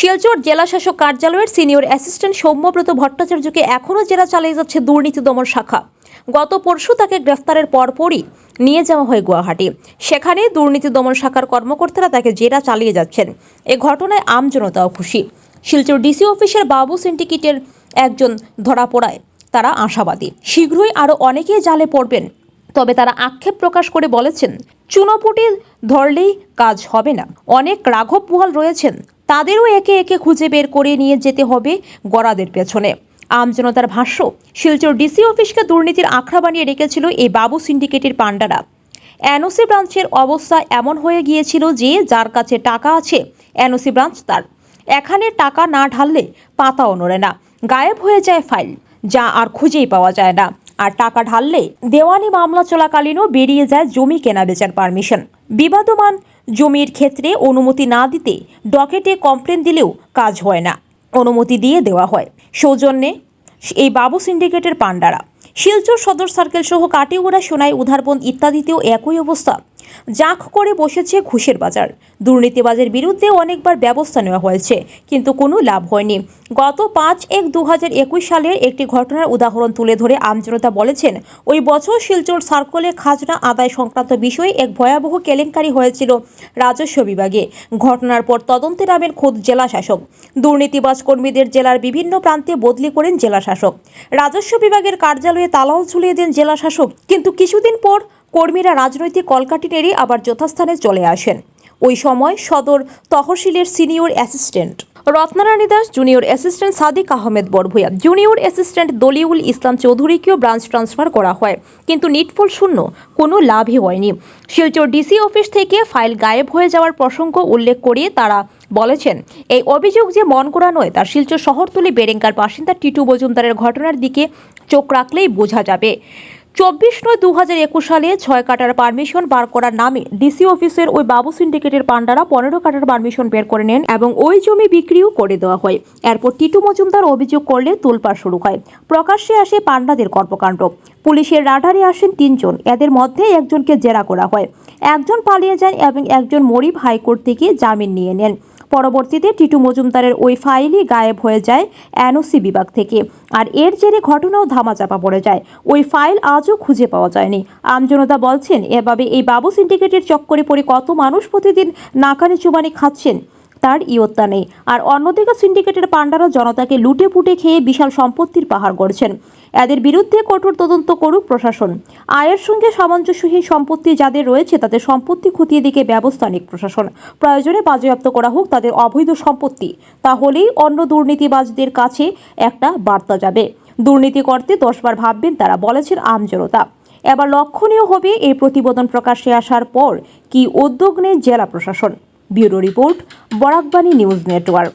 শিলচর জেলাশাসক কার্যালয়ের senior assistant সৌম্যব্রত ভট্টাচার্যকে এখনও জেলা চালিয়ে যাচ্ছে দুর্নীতি দমন শাখা। গত পরশু তাকে গ্রেফতারের পরপরই নিয়ে যাওয়া হয় গুয়াহাটি। সেখানে দুর্নীতি দমন শাখার কর্মকর্তারা তাকে জেরা চালিয়ে যাচ্ছেন। এ ঘটনায় আমজনতাও খুশি। শিলচর ডিসি অফিসের বাবু সিন্ডিকেটের একজন ধরা পড়ায় তারা আশাবাদী। শীঘ্রই আরও অনেকেই জালে পড়বেন, তবে তারা আক্ষেপ প্রকাশ করে বলেছেন চুনোপুটি ধরলেই কাজ হবে না। অনেক রাঘব পুহাল রয়েছেন তাদেরও একে একে খুঁজে বের করে নিয়ে যেতে হবে গড়াদের পেছনে। আমজনতার ভাষ্য, শিলচর ডিসি অফিসকে দুর্নীতির আখড়া বানিয়ে রেখেছিল এই বাবু সিন্ডিকেটের পাণ্ডারা। এনওসি ব্রাঞ্চের অবস্থা এমন হয়ে গিয়েছিল যে যার কাছে টাকা আছে এনওসি ব্রাঞ্চ তার। এখানে টাকা না ঢাললে পাতাও নড়ে না, গায়েব হয়ে যায় ফাইল, যা আর খুঁজেই পাওয়া যায় না। আর টাকা ঢাললে দেওয়ানি মামলা চলাকালীনও বেরিয়ে যায় জমি কেনা বেচার পারমিশন। বিবাদমান জমির ক্ষেত্রে অনুমতি না দিতে ডকেটে কমপ্লেন দিলেও কাজ হয় না। অনুমতি দিয়ে দেওয়া হয়। সৌজন্যে এই বাবু সিন্ডিকেটের পাণ্ডারা শিলচর সদর সার্কেল সহ কাটিগোড়া, সোনাই উধারবন্দ ইত্যাদিতেও একই অবস্থা। জাঁক করে বসেছে ঘুষের বাজার। দুর্নীতিবাজের বিরুদ্ধে অনেকবার ব্যবস্থা নেওয়া হয়েছে, কিন্তু কোনো লাভ হয়নি। গত পাঁচ এক দু হাজার একুশ সালের একটি ঘটনার উদাহরণ তুলে ধরে আমজনতা বলেছেন, ওই বছর শিলচর সার্কলে খাজনা আদায় সংক্রান্ত বিষয়ে এক ভয়াবহ কেলেঙ্কারি হয়েছিল রাজস্ব বিভাগে। ঘটনার পর তদন্তে নামেন খোদ জেলা শাসক দুর্নীতিবাজ কর্মীদের জেলার বিভিন্ন প্রান্তে বদলি করেন জেলা শাসক রাজস্ব বিভাগের কার্যালয়ে তালাও ঝুলিয়ে দেন জেলা শাসক কিন্তু কিছুদিন পর কর্মীরা রাজনৈতিক কলকাটি নেড়ে আবার যথাস্থানে চলে আসেন। ওই সময় সদর তহসিলের senior assistant Ratnarani Das junior assistant Sadiq Ahmed Barbhuiya junior assistant Daliul Islam চৌধুরীকেও branch transfer করা হয়। কিন্তু নিটফল শূন্য, কোনো লাভই হয়নি। শিলচর ডিসি অফিস থেকে ফাইল গায়েব হয়ে যাওয়ার প্রসঙ্গ উল্লেখ করে তারা বলেছেন, এই অভিযোগ যে মন করা নয় তার শিলচর শহরতলি বেরেঙ্কার বাসিন্দা টিটু মজুমদারের ঘটনার দিকে চোখ রাখলেই বোঝা যাবে। চব্বিশ নয় দু হাজার একুশ সালে ছয় কাটার পারমিশন বার করার নামে ডিসি অফিসের ওই বাবু সিন্ডিকেটের পান্ডারা পনেরো কাটার পারমিশন বের করে নেন এবং ওই জমি বিক্রিও করে দেওয়া হয়। এরপর টিটু মজুমদার অভিযোগ করলে তোলপাড় শুরু হয়। প্রকাশ্যে আসে পান্ডাদের কর্মকাণ্ড। পুলিশের রাডারে আসেন তিনজন। এদের মধ্যে একজনকে জেরা করা হয়। একজন পালিয়ে যান এবং একজন মরিব হাইকোর্ট থেকে জামিন নিয়ে নেন। পরবর্তীতে টিটু মজুমদারের ওই ফাইলই গায়েব হয়ে যায় এনওসি বিভাগ থেকে। আর এর জেরে ঘটনাও ধামাচাপা পড়ে যায়। ওই ফাইল আজও খুঁজে পাওয়া যায়নি। আমজনতা বলছেন, এভাবে এই বাবু সিন্ডিকেটের চক্করে পড়ে কত মানুষ প্রতিদিন নাকানি চুবানি খাচ্ছেন? তার ইয়ত্তা নেই। আর অন্যদিকে সিন্ডিকেটের পাণ্ডারা জনতাকে লুটে পুটে খেয়ে বিশাল সম্পত্তির পাহাড় গড়ছেন। এদের বিরুদ্ধে কঠোর তদন্ত করুক প্রশাসন। আয়ের সঙ্গে সামঞ্জস্যহীন সম্পত্তি যাদের রয়েছে, তাদের সম্পত্তি খতিয়ে দিকে ব্যবস্থা নিক প্রশাসন। প্রয়োজনে বাজেয়াপ্ত করা হোক তাদের অবৈধ সম্পত্তি। তাহলেই অন্য দুর্নীতিবাজদের কাছে একটা বার্তা যাবে। দুর্নীতি করতে দশবার ভাববেন তারা বলেছেন আমজনতা এবার লক্ষণীয় হবে এই প্রতিবেদন প্রকাশে আসার পর কি উদ্যোগ নেয় জেলা প্রশাসন। Bureau report Barakbani news network.